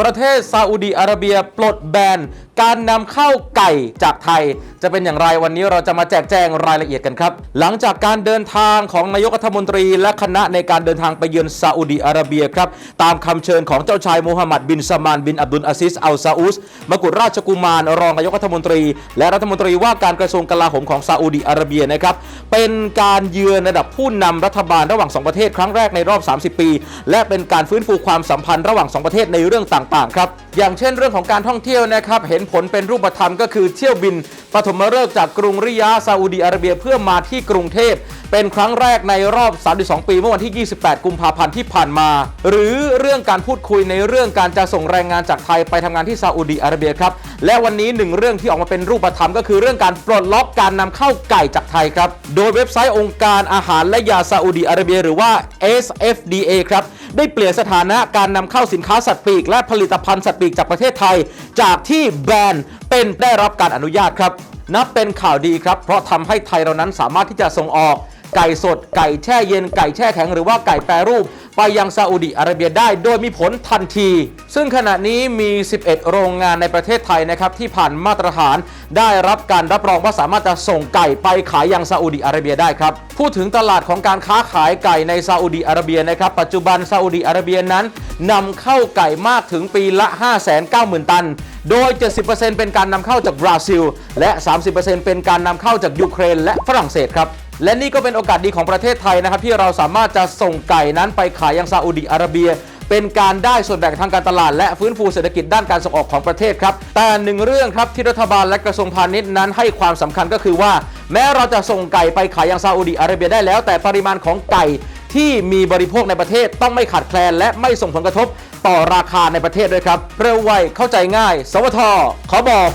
ประเทศซาอุดีอาระเบียปลดแบนการนำเข้าไก่จากไทย จะเป็นอย่างไรวันนี้เราจะมาแจกแจงรายละเอียดกันครับ หลังจากการเดินทางของนายกรัฐมนตรี และคณะในการเดินทางไปเยือนซาอุดีอาระเบียครับ ตามคำเชิญของเจ้าชายมูฮัมหมัดบินซามานบินอับดุลอาซิสอัลซาอุสมกุฎราชกุมารรองนายกรัฐมนตรี และรัฐมนตรีว่าการกระทรวงกลาโหมของซาอุดีอาระเบียนะครับ เป็นการเยือนระดับผู้นำรัฐบาลระหว่างสองประเทศครั้งแรกในรอบ 30 ปี และเป็นการฟื้นฟูความสัมพันธ์ระหว่างสองประเทศในเรื่องต่างๆ ครับ อย่างเช่นเรื่องของการท่องเที่ยวนะครับ เห็นผลเป็นรูปธรรมก็คือเที่ยวบินปฐมฤกษ์จากกรุงริยาซาอุดีอาระเบียเพื่อมาที่กรุงเทพเป็นครั้งแรกในรอบ 32 ปี เมื่อวันที่ 28 กุมภาพันธ์ที่ผ่านมา หรือเรื่องการพูดคุยในเรื่องการจะส่งแรงงานจากไทยไปทำงานที่ซาอุดีอาระเบียครับ และวันนี้หนึ่งเรื่องที่ออกมาเป็นรูปธรรมก็คือเรื่องการปลดล็อกการนำเข้าไก่จากไทยครับโดยเว็บไซต์องค์การอาหารและยาซาอุดีอาระเบีย หรือว่า SFDA ครับ ได้เปลี่ยนสถานะการนำเข้าสินค้าสัตว์ปีก และผลิตภัณฑ์สัตว์ปีกจากประเทศไทย จากที่แบนเป็นได้รับการอนุญาตครับ นับเป็นข่าวดีครับ เพราะทำให้ไทยเรานั้นสามารถที่จะส่งออกไก่สด ไก่แช่เย็น ไก่แช่แข็ง หรือว่าไก่แปรรูป ไปยังซาอุดิอาระเบียได้ โดยมีผลทันที ซึ่งขณะนี้มี 11 โรงงานในประเทศไทยนะครับที่ผ่านมาตรฐาน ได้รับการรับรองว่าสามารถจะส่งไก่ไปขายยังซาอุดิอาระเบียได้ครับ พูดถึงตลาดของการค้าขายไก่ในซาอุดิอาระเบียนะครับ ปัจจุบันซาอุดิอาระเบียนั้นนำเข้าไก่มากถึงปีละ 590,000 ตัน โดย 70%เป็นการนำเข้าจากบราซิล และ 30%เป็นการนำเข้าจากยูเครนและฝรั่งเศสครับ และนี่ก็เป็นโอกาสดีของประเทศไทยนะครับที่เราสามารถจะส่งไก่นั้นไปขายยังซาอุดิอาระเบีย เป็นการได้ส่วนแบ่งทางการตลาด และฟื้นฟูเศรษฐกิจด้านการส่งออกของประเทศครับ แต่หนึ่งเรื่องครับที่รัฐบาลและกระทรวงพาณิชย์นั้นให้ความสำคัญก็คือว่า แม้เราจะส่งไก่ไปขายยังซาอุดิอาระเบียได้แล้ว แต่ปริมาณของไก่ที่มีบริโภคในประเทศต้องไม่ขาดแคลน และไม่ส่งผลกระทบต่อราคาในประเทศด้วยครับเร็วไวเข้าใจง่าย สวทขอบอก